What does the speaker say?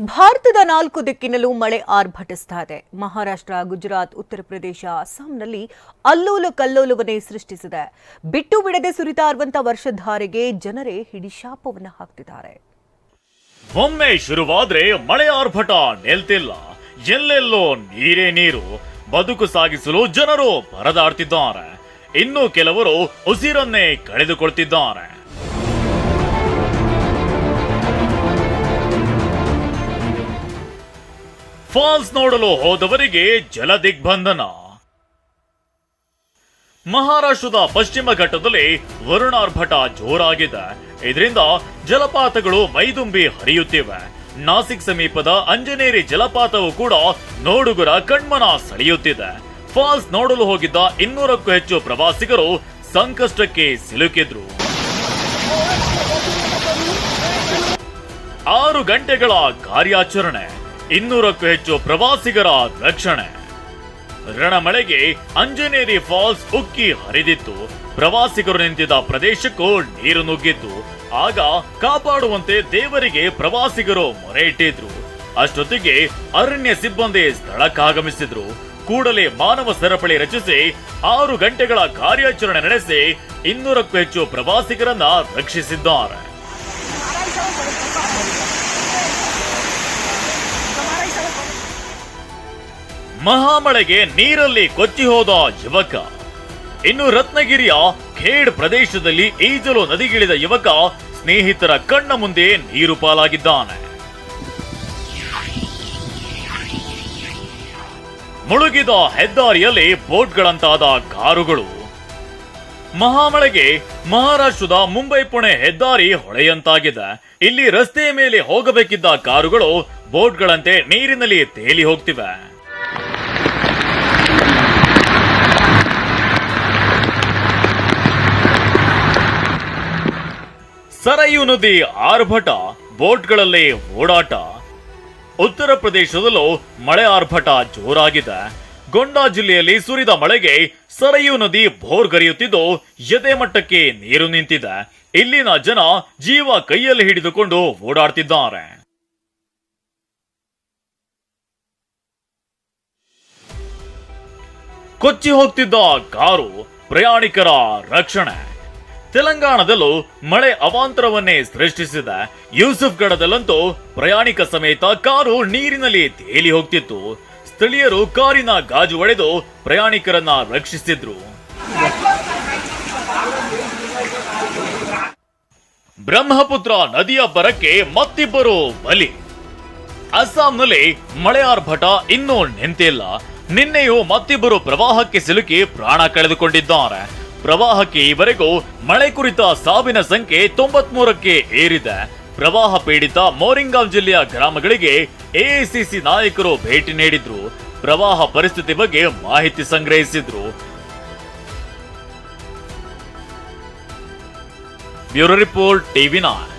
ಭಾರತದ ನಾಲ್ಕು ದಿಕ್ಕಿನಲ್ಲೂ ಮಳೆ ಆರ್ಭಟಿಸ್ತಾ ಇದೆ ಮಹಾರಾಷ್ಟ್ರ, ಗುಜರಾತ್, ಉತ್ತರ ಪ್ರದೇಶ ಅಸ್ಸಾಂನಲ್ಲಿ ಅಲ್ಲೋಲು ಕಲ್ಲೋಲುವನ್ನೇ ಸೃಷ್ಟಿಸಿದೆ. ಬಿಟ್ಟು ಬಿಡದೆ ಸುರಿತಾ ಇರುವಂತಹ ವರ್ಷಧಾರೆಗೆ ಜನರೇ ಹಿಡಿಶಾಪವನ್ನು ಹಾಕ್ತಿದ್ದಾರೆ. ಒಮ್ಮೆ ಶುರುವಾದ್ರೆ ಮಳೆ ಆರ್ಭಟ ನಿಲ್ತಿಲ್ಲ. ಎಲ್ಲೆಲ್ಲೋ ನೀರೇ ನೀರು. ಬದುಕು ಸಾಗಿಸಲು ಜನರು ಪರದಾಡ್ತಿದ್ದಾರೆ ಇನ್ನು ಕೆಲವರು ಉಸಿರನ್ನೇ ಕಳೆದುಕೊಳ್ತಿದ್ದಾರೆ. ಫಾಲ್ಸ್ ನೋಡಲು ಹೋದವರಿಗೆ ಜಲ ದಿಗ್ಬಂಧನ ಮಹಾರಾಷ್ಟ್ರದ ಪಶ್ಚಿಮ ಘಟ್ಟದಲ್ಲಿ ವರುಣಾರ್ಭಟ ಜೋರಾಗಿದೆ. ಇದರಿಂದ ಜಲಪಾತಗಳು ಮೈದುಂಬಿ ಹರಿಯುತ್ತಿವೆ. ನಾಸಿಕ್ ಸಮೀಪದ ಅಂಜನೇರಿ ಜಲಪಾತವು ಕೂಡ ನೋಡುಗರ ಕಣ್ಮನ ಸೆಳೆಯುತ್ತಿದೆ. ಫಾಲ್ಸ್ ನೋಡಲು ಹೋಗಿದ್ದ ಇನ್ನೂರಕ್ಕೂ ಹೆಚ್ಚು ಪ್ರವಾಸಿಗರು ಸಂಕಷ್ಟಕ್ಕೆ ಸಿಲುಕಿದ್ರು. ಆರು ಗಂಟೆಗಳ ಕಾರ್ಯಾಚರಣೆ. ಇನ್ನೂರಕ್ಕೂ ಹೆಚ್ಚು ಪ್ರವಾಸಿಗರ ರಕ್ಷಣೆ. ರಣಮಳೆಗೆ ಅಂಜನೇರಿ ಫಾಲ್ಸ್ ಉಕ್ಕಿ ಹರಿದಿತ್ತು. ಪ್ರವಾಸಿಗರು ನಿಂತಿದ್ದ ಪ್ರದೇಶಕ್ಕೂ ನೀರು ನುಗ್ಗಿತ್ತು. ಆಗ ಕಾಪಾಡುವಂತೆ ದೇವರಿಗೆ ಪ್ರವಾಸಿಗರು ಮೊರೆ ಇಟ್ಟಿದ್ರು ಅಷ್ಟೊತ್ತಿಗೆ ಅರಣ್ಯ ಸಿಬ್ಬಂದಿ ಸ್ಥಳಕ್ಕಾಗಮಿಸಿದ್ರು. ಕೂಡಲೇ ಮಾನವ ಸರಪಳಿ ರಚಿಸಿ ಆರು ಗಂಟೆಗಳ ಕಾರ್ಯಾಚರಣೆ ನಡೆಸಿ ಇನ್ನೂರಕ್ಕೂ ಹೆಚ್ಚು ಪ್ರವಾಸಿಗರನ್ನ ರಕ್ಷಿಸಿದ್ದಾರೆ. ಮಹಾಮಳೆಗೆ ನೀರಲ್ಲಿ ಕೊಚ್ಚಿ ಹೋದ ಯುವಕ. ಇನ್ನು ರತ್ನಗಿರಿಯ ಖೇಡ್ ಪ್ರದೇಶದಲ್ಲಿ ಈಜಲು ನದಿಗಿಳಿದ ಯುವಕ ಸ್ನೇಹಿತರ ಕಣ್ಣ ಮುಂದೆ ನೀರು ಪಾಲಾಗಿದ್ದಾನೆ. ಮುಳುಗಿದ ಹೆದ್ದಾರಿಯಲ್ಲಿ ಬೋಟ್ಗಳಂತಾದ ಕಾರುಗಳು. ಮಹಾಮಳೆಗೆ ಮಹಾರಾಷ್ಟ್ರದ ಮುಂಬೈ ಪುಣೆ ಹೆದ್ದಾರಿ ಹೊಳೆಯಂತಾಗಿದೆ. ಇಲ್ಲಿ ರಸ್ತೆಯ ಮೇಲೆ ಹೋಗಬೇಕಿದ್ದ ಕಾರುಗಳು ಬೋಟ್ಗಳಂತೆ ನೀರಿನಲ್ಲಿ ತೇಲಿ ಹೋಗ್ತಿವೆ. ಸರಯು ನದಿ ಆರ್ಭಟ, ಬೋಟ್ಗಳಲ್ಲಿ ಓಡಾಟ. ಉತ್ತರ ಪ್ರದೇಶದಲ್ಲೂ ಮಳೆ ಆರ್ಭಟ ಜೋರಾಗಿದೆ. ಗೊಂಡಾ ಜಿಲ್ಲೆಯಲ್ಲಿ ಸುರಿದ ಮಳೆಗೆ ಸರಯು ನದಿ ಭೋರ್ಗರಿಯುತ್ತಿದ್ದು ಎದೆ ಮಟ್ಟಕ್ಕೆ ನೀರು ನಿಂತಿದೆ. ಇಲ್ಲಿನ ಜನ ಜೀವ ಕೈಯಲ್ಲಿ ಹಿಡಿದುಕೊಂಡು ಓಡಾಡ್ತಿದ್ದಾರೆ. ಕೊಚ್ಚಿ ಹೋಗ್ತಿದ್ದ ಕಾರು ಪ್ರಯಾಣಿಕರ ರಕ್ಷಣೆ. ತೆಲಂಗಾಣದಲ್ಲೂ ಮಳೆ ಅವಾಂತರವನ್ನೇ ಸೃಷ್ಟಿಸಿದ ಯೂಸುಫ್ ಗಢದಲ್ಲಂತೂ ಪ್ರಯಾಣಿಕ ಸಮೇತ ಕಾರು ನೀರಿನಲ್ಲಿ ತೇಲಿ ಹೋಗ್ತಿತ್ತು. ಸ್ಥಳೀಯರು ಕಾರಿನ ಗಾಜು ಒಡೆದು ಪ್ರಯಾಣಿಕರನ್ನ ರಕ್ಷಿಸಿದ್ರು. ಬ್ರಹ್ಮಪುತ್ರ ನದಿಯ ಬರಕ್ಕೆ ಮತ್ತಿಬ್ಬರು ಬಲಿ. ಅಸ್ಸಾಂನಲ್ಲಿ ಮಳೆ ಆರ್ಭಟ ಇನ್ನೂ ನಿಂತಿಲ್ಲ. ನಿನ್ನೆಯೂ ಮತ್ತಿಬ್ಬರು ಪ್ರವಾಹಕ್ಕೆ ಸಿಲುಕಿ ಪ್ರಾಣ ಕಳೆದುಕೊಂಡಿದ್ದಾರೆ. ಪ್ರವಾಹಕ್ಕೆ ಈವರೆಗೂ ಮಳೆ ಕುರಿತ ಸಾವಿನ ಸಂಖ್ಯೆ ತೊಂಬತ್ಮೂರಕ್ಕೆ ಏರಿದೆ. ಪ್ರವಾಹ ಪೀಡಿತ ಮೋರಿಂಗಾಂ ಜಿಲ್ಲೆಯ ಗ್ರಾಮಗಳಿಗೆ ಎಐಸಿಸಿ ನಾಯಕರು ಭೇಟಿ ನೀಡಿದ್ರು. ಪ್ರವಾಹ ಪರಿಸ್ಥಿತಿ ಬಗ್ಗೆ ಮಾಹಿತಿ ಸಂಗ್ರಹಿಸಿದ್ರು. Bureau report TV nine.